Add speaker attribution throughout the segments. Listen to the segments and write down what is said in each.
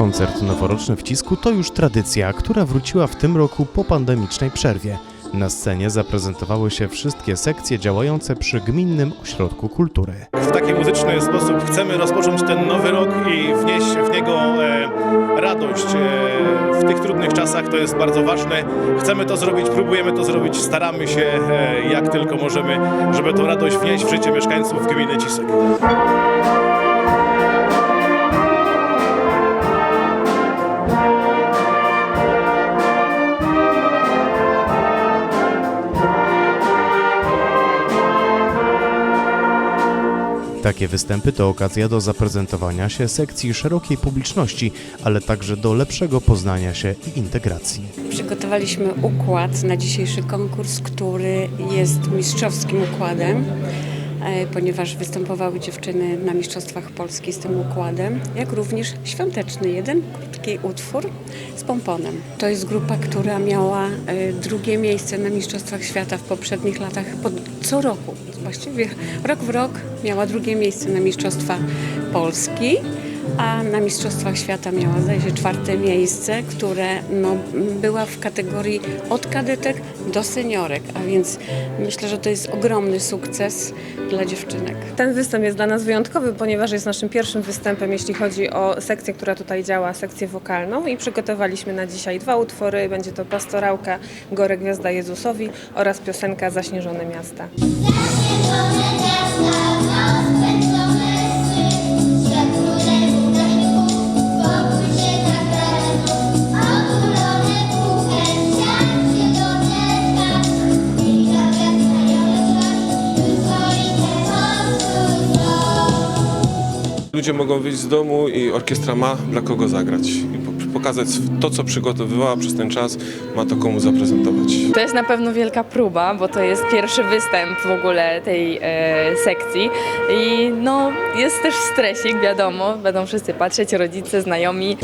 Speaker 1: Koncert noworoczny w Cisku to już tradycja, która wróciła w tym roku po pandemicznej przerwie. Na scenie zaprezentowały się wszystkie sekcje działające przy Gminnym Ośrodku Kultury.
Speaker 2: w taki muzyczny sposób chcemy rozpocząć ten nowy rok i wnieść w niego e, radość e, w tych trudnych czasach. To jest bardzo ważne. Chcemy to zrobić, próbujemy to zrobić, staramy się e, jak tylko możemy, żeby tą radość wnieść w życie mieszkańców gminy Cisek.
Speaker 1: Takie występy to okazja do zaprezentowania się sekcji szerokiej publiczności, ale także do lepszego poznania się i integracji.
Speaker 3: Przygotowaliśmy układ na dzisiejszy konkurs, który jest mistrzowskim układem, ponieważ występowały dziewczyny na Mistrzostwach Polski z tym układem, jak również świąteczny, jeden krótki utwór z pomponem. To jest grupa, która miała e, drugie miejsce na Mistrzostwach Świata w poprzednich latach, co roku. Właściwie rok w rok miała drugie miejsce na Mistrzostwa Polski a na Mistrzostwach Świata miała zdaje się czwarte miejsce, które no, była w kategorii od kadetek do seniorek, a więc myślę, że to jest ogromny sukces dla dziewczynek.
Speaker 4: Ten występ jest dla nas wyjątkowy, ponieważ jest naszym pierwszym występem, jeśli chodzi o sekcję, która tutaj działa, sekcję wokalną i przygotowaliśmy na dzisiaj dwa utwory. Będzie to Pastorałka Gore Gwiazda Jezusowi oraz piosenka Zaśnieżone Miasta.
Speaker 5: Ludzie mogą wyjść z domu i orkiestra ma dla kogo zagrać. I po- pokazać to, co przygotowywała przez ten czas, ma to komu zaprezentować.
Speaker 6: To jest na pewno wielka próba, bo to jest pierwszy występ w ogóle tej e, sekcji i no jest też stresik, wiadomo, będą wszyscy patrzeć, rodzice, znajomi.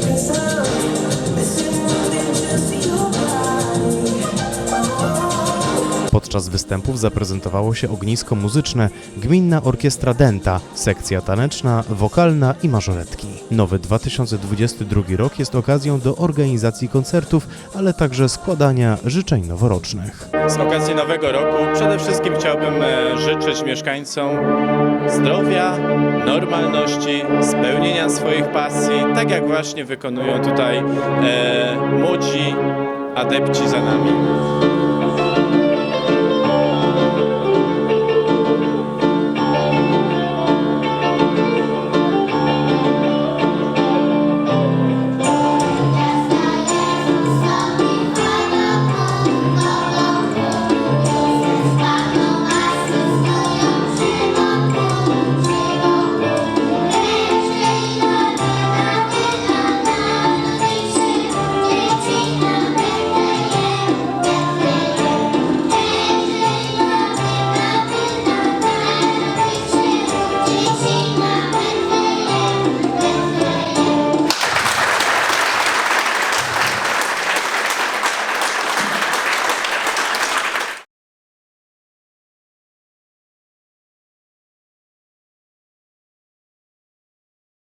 Speaker 1: Podczas występów zaprezentowało się ognisko muzyczne Gminna Orkiestra Denta, sekcja taneczna, wokalna i mażoretki. Nowy 2022 rok jest okazją do organizacji koncertów, ale także składania życzeń noworocznych.
Speaker 7: Z okazji Nowego Roku przede wszystkim chciałbym e, życzyć mieszkańcom zdrowia, normalności, spełnienia swoich pasji, tak jak właśnie wykonują tutaj e, młodzi adepci za nami.